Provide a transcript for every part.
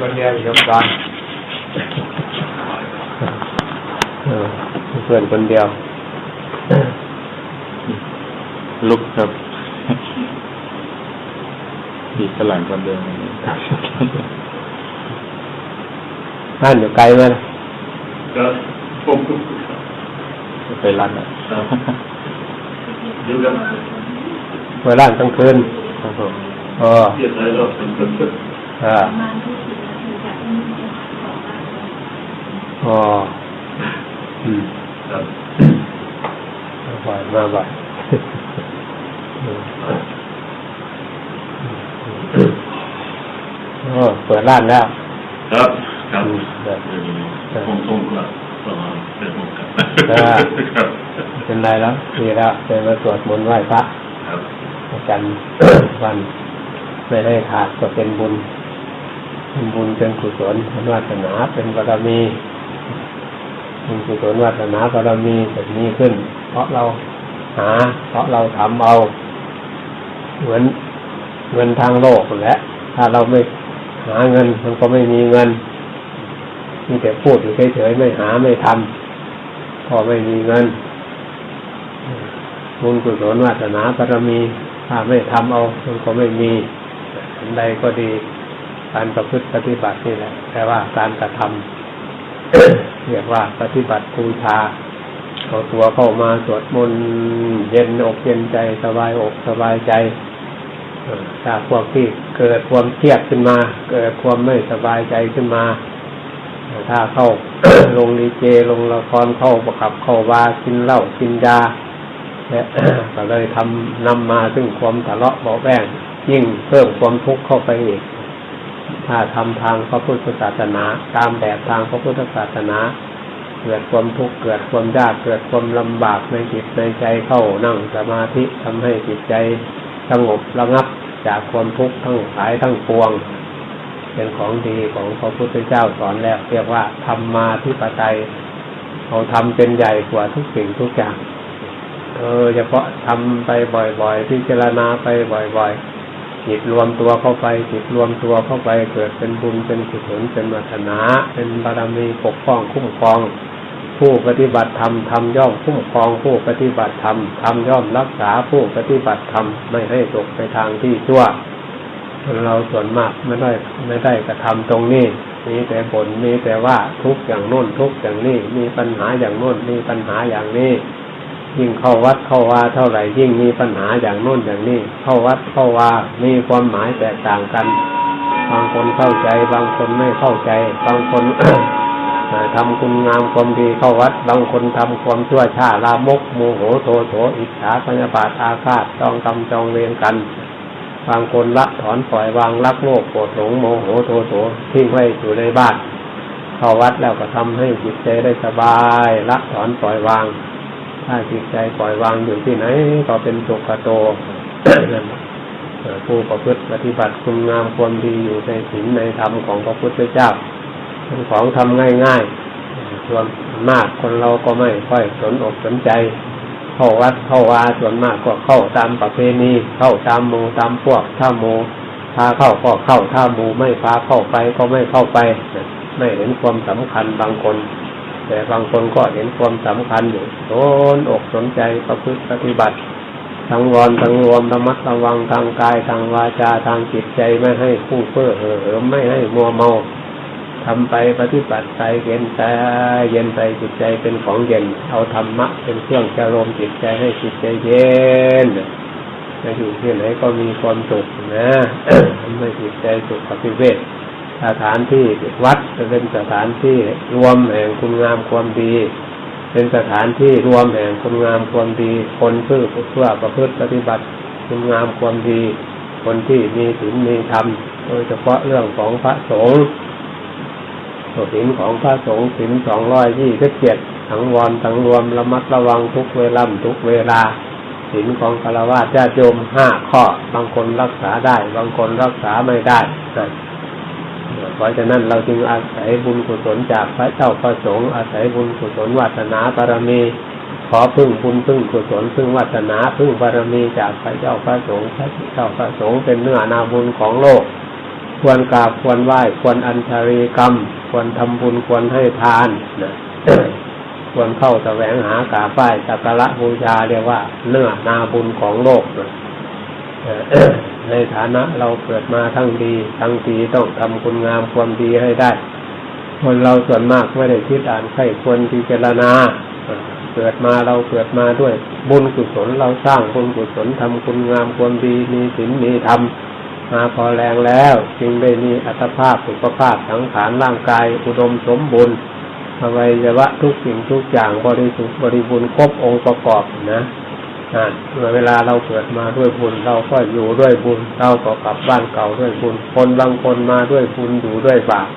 คนเดียวอยู่ก่อนเออเพื่อนคนเดียว ลุกครับดีฝรั่งคนเดิมบ้านอยู่ไกลไหมล่ะก็ผมไปร้านอะอยู่กับเปิดร้านกลางคืนครับผมเออ เสียใจแล้วเอออ๋ออืมครับมาบ่อยมาบ่อยโอ้เปิดร้านแล้ว ครับครับอืมแบบผมผมก็ประมาณเป็นผมครับเออครับเป็นไรแล้วดีแล้วเดินมาสวดมนต์ไหว้พระครับประจำวันไม่ได้ขาดก็เป็นบุญ เป็นบุญเป็นกุศลเป็นวาสนาเป็นบารมี บุญกุศลวาสนาบารมีแบบนี้ขึ้น เพราะเราหา เพราะเราทำเอา เหมือนเงินทางโลกนั่แหละถ้าเราไม่หาเงินมันก็ไม่มีเงินมีแต่พูดอยู่เฉยๆไม่หาไม่ทำพอไม่มีเงินบุญกุศลวาสนาบารมีถ้าไม่ทำเอามันก็ไม่มีอันใดก็ดีการประพฤติปฏิบัตินี่แหละแต่ว่าการกระทำ เรียกว่าปฏิบัติบูชาเอาตัวเข้ามาสวดมนต์เย็นอกเย็นใจสบายอกสบายใจถ้าพวกที่เกิดความเครียดขึ้นมา เกิดความไม่สบายใจขึ้นมา ถ้าเข้าลงลีเจลงละครเข้าประคับเข้าบากินเหล้ากินยาและก็เลยทำนำมาซึ่งความทะเลาะเบาแวงยิ่งเพิ่มความทุกข์เข้าไปอีก ถ้าทำทางพระพุทธศาสนา ตามแบบทางพระพุทธศาสนา เกิดความทุกข์เกิดความยากเกิดความลำบากในจิตในใจเข้านั่งสมาธิทำให้จิตใจสงบระงับจากความทุกข์ทั้งหลายทั้งปวง เป็นของดีของพระพุทธเจ้าสอนแล้ว เรียกว่าธรรมาธิปไตยเขาทำเป็นใหญ่กว่าทุกสิ่งทุกอย่างเออเฉพาะทำไปบ่อยๆพิจารณาไปบ่อย ๆ จิตรวมตัวเข้าไป จิตรวมตัวเข้าไป เกิดเป็นบุญเป็นกุศลเป็นวัฒนา เป็นบารมีปกป้องคุ้มครอง ผู้ปฏิบัติธรรมทำย่อมคุ้มครองผู้ปฏิบัติธรรมทำย่อมรักษาผู้ปฏิบัติธรรมไม่ให้ตกไปทางที่ชั่วเราส่วนมากไม่ได้ไม่ได้กระทำตรงนี้ มีแต่บ่นมีแต่ว่าทุกอย่างโน้นทุกอย่างนี้ มีปัญหาอย่างโน้นมีปัญหาอย่างนี้ ยิ่งเข้าวัดเข้าวาเท่าไหร่ยิ่งมีปัญหาอย่างโน้นอย่างนี้เข้าวัดเข้าวามีความหมายแตกต่างกัน บางคนเข้าใจ บางคนไม่เข้าใจ บางคนทำคุณงามความดีเข้าวัด บางคนทำความชั่วช้าลามกโมโหโทโสอิจฉาพยาบาทอาฆาตจองกรรมจองเวรกัน บางคนละถอนปล่อยวางรักโลภโกรธหลงโมโหโทโสทิ้งไว้อยู่ในบ้านเข้าวัดแล้วก็ทำให้จิตใจได้สบายละถอนปล่อยวาง ถ้าจิตใจปล่อยวางอยู่ที่ไหน ก็เป็นสุขโตผู้ประพฤติปฏิบัติคุณงามความดีอยู่ในศีลในธรรมของพระพุทธเจ้าเป็นของทำง่ายๆส่วนมากคนเราก็ไม่ค่อยสนอกสนใจ เข้าวัดเข้าวาส่วนมากก็เข้าตามประเพณีเข้าตามหมู่ตามพวกถ้าหมู่พาเข้าก็เข้าถ้าหมู่ไม่พาเข้าไปก็ไม่เข้าไป ไม่เห็นความสำคัญบางคน แต่บางคนก็เห็นความสำคัญอยู่สนอกสนใจประพฤติปฏิบัติทั้งวอนทั้งรวมระมัดระวังทางกายทางวาจาทางจิตใจไม่ให้ฟุ้เฟ้อเห่อเหิมไม่ให้มัวเมาทำไปปฏิบัติไปเย็นใจเย็นใจจิตใจเป็นของเย็น เอาธรรมะเป็นเครื่องจะรมจิตใจให้จิตใจเย็นจะอยู่ที่ไหนก็มีความสุขนะทำให้จิตใจสุขภิเวท สถานที่วัดจะเป็นสถานที่รวมแห่งคุณงามความดี เป็นสถานที่รวมแห่งคุณงามความดี คนเพื่อเพื่อประพฤติปฏิบัติคุณงามความดี คนที่มีศีลมีธรรมโดยเฉพาะเรื่องของพระสงฆ์ศีลของพระสงฆ์ศีลสองร้อยยี่สิบเจ็ดทั้งวันทั้งรวมระมัดระวังทุกเวลาทุกเวลาศีลของคารวะญาติโยมห้าข้อบางคนรักษาได้ บางคนรักษาไม่ได้ เพราะฉะนั้นเราจึงอาศัยบุญกุศลจากพระเจ้าประสงค์อาศัยบุญกุศลวัฒนาบารมี ขอพึ่งบุญพึ่งกุศลพึ่งวัฒนาพึ่งบารมีจากพระเจ้าพระสงฆ์พระเจ้าพระสงฆ์เป็นเนื้อนาบุญของโลก ควรกราบควรไหว้ควรอัญชรีกรรม ควรทำบุญควรให้ทานนะควรเข้าแสวงหากราบไหว้สักการะบูชาเรียกว่าเนื้อนาบุญของโลกนะ ในฐานะเราเกิดมาทั้งดี ทั้งดีต้องทำคุณงามความดีให้ได้ คนเราส่วนมากไม่ได้คิดอ่านใครควรพิจารณาเกิดมาเราเกิดมาด้วย บุญกุศลเราสร้างบุญกุศลทำคุณงามความดีมีศีลมีธรรมมาพอแรงแล้ว จึงได้มีอัตภาพสุขภาพสังขารร่างกายอุดมสมบูรณ์อวัยวะทุกสิ่งทุกอย่างบริสุทธิ์บริบูรณ์ครบองค์ประกอบนะ เวลาเราเกิดมาด้วยบุญเราก็อยู่ด้วยบุญเราก็กลับบ้านเก่าด้วยบุญคนบางคนมาด้วยบุญอยู่ด้วยบาป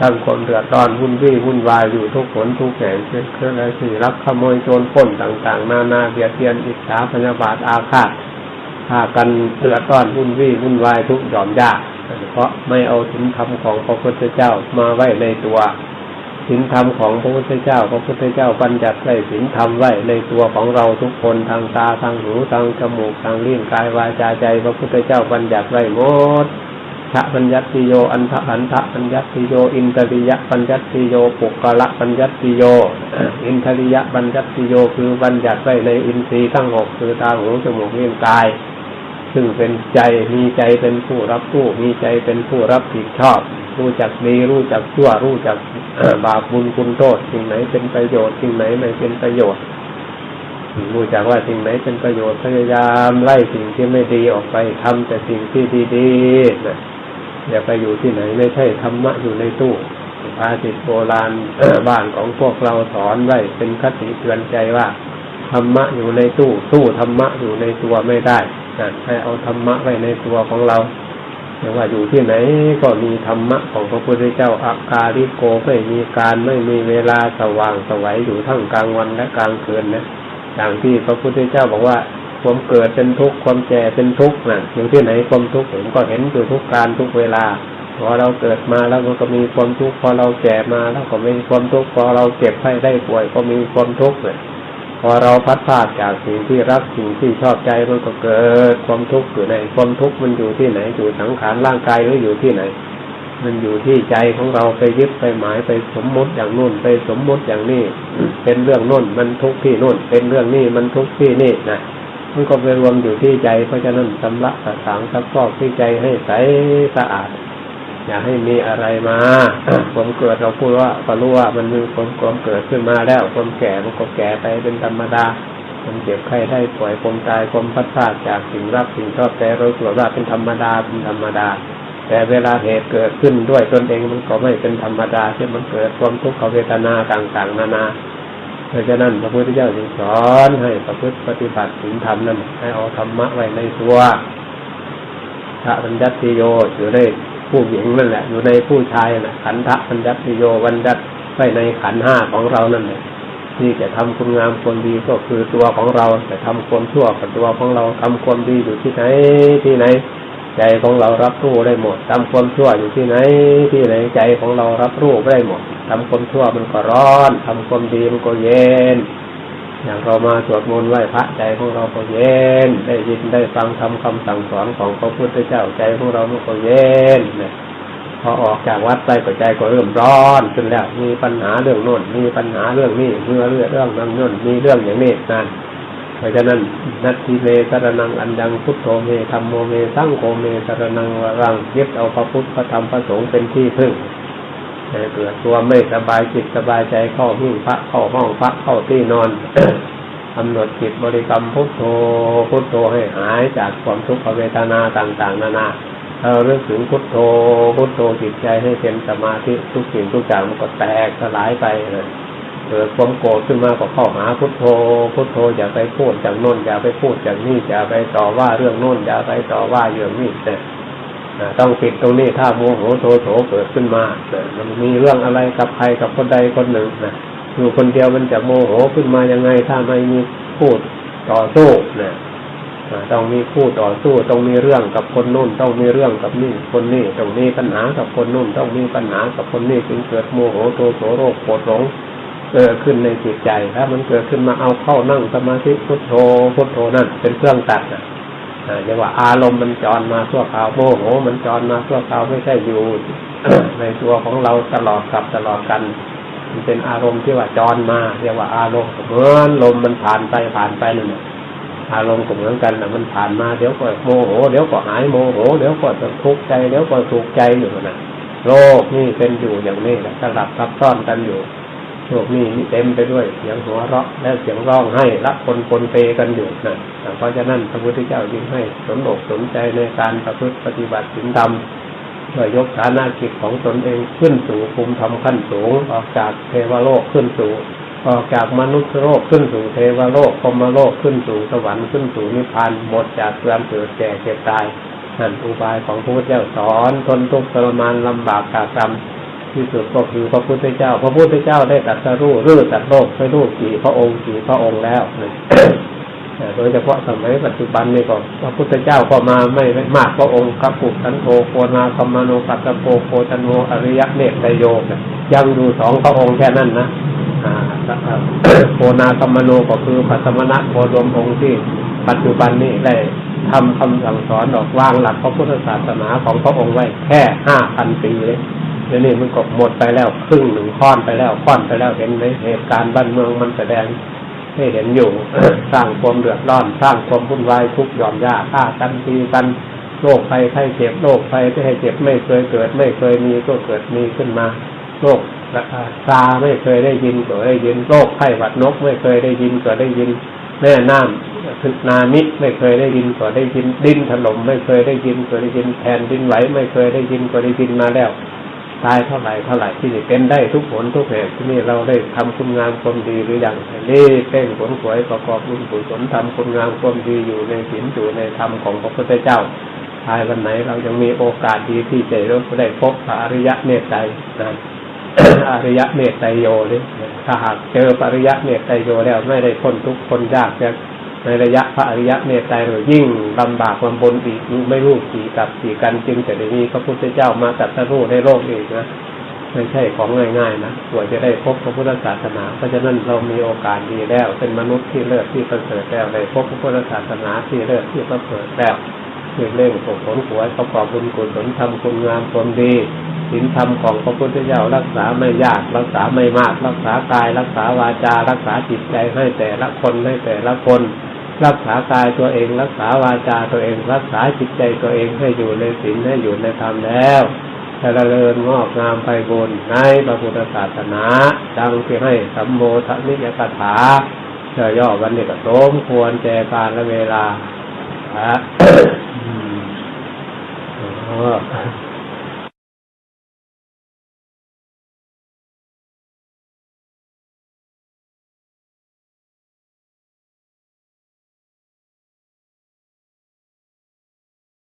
ทั้งคนเดือดร้อนวุ่นวี่วุ่นวายอยู่ทุกผลทุกแห่งเช่นเครื่องอะไรสี่รักขโมยโจรปล้นต่างๆ นานาเบียดเบียนอิจฉาพยาบาทอาฆาตพากันเดือดร้อนวุ่นวี่วุ่นวายทุกหย่อมยากเพราะไม่เอาศีลธรรมของพระพุทธเจ้ามาไว้ในตัว ศีลธรรมของพระพุทธเจ้า พระพุทธเจ้าบัญญัติไว้ศีลธรรมไว้ในตัวของเราทุกคนทางตาทางหูทางจมูกทางลิ้นกายวาจาใจ พระพุทธเจ้าบัญญัติไว้หมดทะปัญญัติโย อันทะอันทะปัญญัติโย อินทริยะปัญญัติโยปุกกะละปัญญัติโย อินทริยะปัญญัติโย คือบัญญัติไว้ในอินทรีย์ทั้งหกคือตาหูจมูกลิ้นกาย ซึ่งเป็นใจมีใจเป็นผู้รับผู้มีใจเป็นผู้รับผิดชอบ รู้จักดีรู้จักชั่วรู้จักบาปบุญคุณโทษสิ่งไหนเป็นประโยชน์สิ่งไหนไม่เป็นประโยชน์รู้จักว่าสิ่งไหนเป็นประโยชน์พยายามไล่สิ่งที่ไม่ดีออกไปทำแต่สิ่งที่ดีๆนะอย่าไปอยู่ที่ไหนไม่ใช่ธรรมะอยู่ในตู้ภาษิตโบราณบ้านของพวกเราสอนไว้เป็นคติเตือนใจว่าธรรมะอยู่ในตู้ ตู้ธรรมะอยู่ในตัวไม่ได้ นะให้เอาธรรมะไว้ในตัวของเราไม่ว่าอยู่ที่ไหนก็มีธรรมะของพระพุทธเจ้าอาการิโกไม่มีการไม่มีเวลาสว่างสวัยอยู่ทั้งกลางวันและกลางคืนนะอย่างที่พระพุทธเจ้าบอกว่าความเกิดเป็นทุกข์ความแก่เป็นทุกข์นะอยู่ที่ไหนความทุกข์ผมก็เห็นอยู่ทุกการทุกเวลาพอเราเกิดมาแล้วมันก็มีความทุกข์พอเราแก่มาแล้วก็มีความทุกข์พอเราเจ็บไข้ได้ป่วยก็มีความทุกข์เลย พอเราพัดพาดจากสิ่งที่รักสิ่งที่ชอบใจมันก็เกิดความทุกข์อยู่ในความทุกข์มันอยู่ที่ไหนอยู่สังขารร่างกายหรืออยู่ที่ไหน มันอยู่ที่ใจของเราไปยึดไปหมายไปสมมุติอย่างนู่นไปสมมุติอย่างนี้เป็นเรื่องนู่นมันทุกข์ที่นู่น เป็นเรื่องนี้มันทุกข์ที่นี่นะมันก็ไปรวมอยู่ที่ใจเพราะฉะนั้นสำลักสะสางซักฟอกที่ใจให้ใสสะอาด อย่าให้มีอะไรมาความเกิดเราพูดว่าก็รู้ว่ามันมีความความเกิดขึ้นมาแล้วความแก่มันก็แก่ไปเป็นธรรมดาความเจ็บไข้ได้ป่วยความตายความพัดพลาดจากสิ่งรักสิ่งชอบใจเราตรวจว่าเป็นธรรมดาเป็นธรรมดา แต่เวลาเหตุเกิดขึ้นด้วยตนเองมันก็ไม่เป็นธรรมดาที่มันเกิดความทุกขเวทนาต่างๆ นานาเพราะฉะนั้นพระพุทธเจ้าจึงสอนให้ประพฤติปฏิบัติถึงธรรมนั้นให้เอาธรรมะไว้ในตัวพระปัญญัติโยอยู่ใน ผู้หญิงนั่นแหละ อยู่ในผู้ชายนะขันธปัญญัติโยวันญัติไว้ในขันห้าของเรานั่นแหละที่จะทำคุณงามความดีก็คือตัวของเราแต่ทำความชั่วกับตัวของเราทำความดีอยู่ที่ไหนที่ไหน ใจของเรารับรู้ได้หมดทำความชั่วอยู่ที่ไหน ที่ไหนใจของเรารับรู้ได้หมดทำความชั่วมันก็ร้อนทำความดีมันก็เย็น อย่างเรามาสวดมนต์ไหว้พระใจของเราก็เย็น ได้ยินได้ฟังทำคำสั่งสอนของพระพุทธเจ้าใจของเรามันก็เย็นเนี่ยพอออกจากวัดไปก็ใจก็เริ่มร้อนขึ้นแล้ว มีปัญหาเรื่องโน้นมีปัญหาเรื่องนี้เมื่อเรื่องเรื่องนั้นโน้นมีเรื่องอย่างนี้นั่นเพราะฉะนั้นนัตถิเมสรนังอันยังพุทโธเมธรรมโมเม สังโฆเมสรนังวรังยึดเอาพระพุทธพระธรรมพระสงฆ์เป็นที่พึ่ง เกิดตัวไม่สบายจิตสบายใจเข้าหิ้งพระเข้าห้องพระเข้าที่นอนกำหนดจิตบริกรรมพุทโธพุทโธให้หายจากความทุกขเวทนาต่าง ๆ นานาเราเรื่องถึงพุทโธพุทโธจิตใจให้เป็นสมาธิทุกสิ่งทุกอย่างมันก็แตกสลายไปเลยเกิดความโกรธขึ้นมาก็เข้าหาพุทโธ พุทโธอย่าไปพูดจากโน้นอย่าไปพูดจากนี่อย่าไปต่อว่าเรื่องโน้นอย่าไปต่อว่าเรื่องนี้แต่อ่ ต้องปิดตรงนี้ถ้าโมโหโทโสเกิดขึ้นมานะมันมีเรื่องอะไรกับใครกับคนใดคนหนึ่งนะอยู่คนเดียวมันจะโมโหขึ้นมายังไง ถ้าไม่มีพูดต่อสู้นะต้องมีคู่ต่อสู้ต้องมีเรื่องกับคนนู่นต้องมีเรื่องกับนี่คนนี่ต้องมีปัญหากับคนนู่นต้องมีปัญหากับคนนี่จึงเกิดโมโหโทโสโรคโกรธหลงเกิดขึ้นในจิตใจถ้ามันเกิดขึ้นมาเอาเข้านั่งสมาธิพุทโธพุทโธนั่นเป็นเครื่องตัดนะ เรียกว่าอารมณ์มันจรมาชั่วคราวโมโหมันจรมาชั่วคราวไม่ใช่อยู่ในตัวของเราตลอดกับตลอดกันมันเป็นอารมณ์ที่ว่าจรมา เรียกว่าอารมณ์เหมือนลมมันผ่านไปผ่านไปนั่นอารมณ์ก็เหมือนกันนะมันผ่านมาเดี๋ยวก็โมโหเดี๋ยวก็หายโมโหเดี๋ยวก็ทุกข์ใจเดี๋ยวก็สุขใจอยู่นะโลกนี่เป็นอยู่อย่างนี้แหละสลับซับซ้อนกันอยู่ โลกนี้เต็มไปด้วยเสียงหัวเราะและเสียงร้องให้ละคนปนเปกันอยู่นะเพราะฉะนั้นพระพุทธเจ้าจึงให้สนอกสนใจในการประพฤติปฏิบัติศีลธรรมเพื่อยกฐานากิจของตนเองขึ้นสู่ภูมิธรรมขั้นสูงออกจากเทวโลกขึ้นสู่ออกจากมนุษย์โลกขึ้นสู่เทวโลกพรมโลกขึ้นสู่สวรรค์ขึ้นสู่นิพพานหมดจากความเกิดแก่เจ็บตายนั่นอุบายของพระพุทธเจ้าสอนทนทุกข์ทรมานลำบากกากรรม ที่สุดก็คือพระพุทธเจ้า พระพุทธเจ้าได้ตรัสรู้รื้อตัดโลกไปรู้กี่พระองค์กี่พระองค์แล้วนะโดยเฉพาะสมัยปัจจุบันนี่ก็พระพุทธเจ้าก็มาไม่มากพระองค์ครับปุสันโธโคนาคมมโนปัตโกโคตันโนอริยะเนตไตโยนะยังดูสองพระองค์แค่นั้นนะโคนาคมมโนก็คือปัตมณะโคดมองค์ที่ปัจจุบันนี้ได้ทำคำสั่งสอนออกวางหลักพระพุทธศาสนาของพระองค์ไว้แค่ห้าพันปีเลย เดี๋ยวนี้มันก็หมดไปแล้วครึ่งหนึ่งค่อนไปแล้วค่อนไปแล้วเห็นไหมเหตุการณ์บ้านเมืองมันแสดงให้เห็นอยู่สร้างความเดือดร้อน สร้างความวุ่นวายทุกหย่อมยากฆ่ากันตีกันโรคภัยไข้เจ็บโรคภัยที่ให้เจ็บไม่เคยเกิด ไม่เคยมีก็เกิดมีขึ้นมาโรคซาไม่เคยได้ยินก็ได้ยินโรคไข้หวัดนก ไม่เคยได้ยินก็ได้ยินแม่น้ำสึนามิไม่เคยได้ยินก็ได้ยินดินถล่มไม่เคยได้ยินก็ได้ยินแผ่นดินไหวไม่เคยได้ยินก็ได้ยินมาแล้ว ตายเท่าไหร่เท่าไหร่ที่เป็นได้ทุกผลทุกแห่งที่นี่เราได้ทำคุณงามความดีหรือยังนี่เป็นผลสวยประกอบบุญกุศลทำคุณงามความดีอยู่ในศีลอยู่ในธรรมของพระพุทธเจ้าตายวันไหนเรายังมีโอกาสดีที่จะได้พบพระอริยะเมตไตรนะอริยะเมตไตรโยนี่ถ้าหากเจอปริยะเมตไตรโยแล้วไม่ได้พ้นทุกข์พ้นยากจะ ในระยะพระอริยะเมตไตรเรายิ่งลำบากลำบนอีกไม่รู้กี่กับกี่กันจึงจะได้มีพระพุทธเจ้ามาตรัสรู้ในโลกอีกนะไม่ใช่ของง่ายๆนะกว่าจะได้พบพระพุทธศาสนา เพราะฉะนั้นเรามีโอกาสดีแล้ว เป็นมนุษย์ที่เลิศที่ประเสริฐแล้วได้พบพระพุทธศาสนาที่เลิศที่ประเสริฐแล้วเร่งเร่งส่งผลขวยประกอบบุญกุศลทำคุณงามความดีศีลธรรมของพระพุทธเจ้ารักษาไม่ยากรักษาไม่มาก รักษากาย รักษาวาจา รักษาจิตใจให้แต่ละคนให้แต่ละคน รักษากายตัวเอง รักษาวาจาตัวเอง รักษาจิตใจตัวเองให้อยู่ในศีลให้อยู่ในธรรมแล้วจะเจริญงอกงามไปบนในพระพุทธศาสนาดังที่ให้สัมโมทนิยกถาเชื่อย่อวันนี้ก็สมควรแจการและเวลาฮะอืมอ๋อ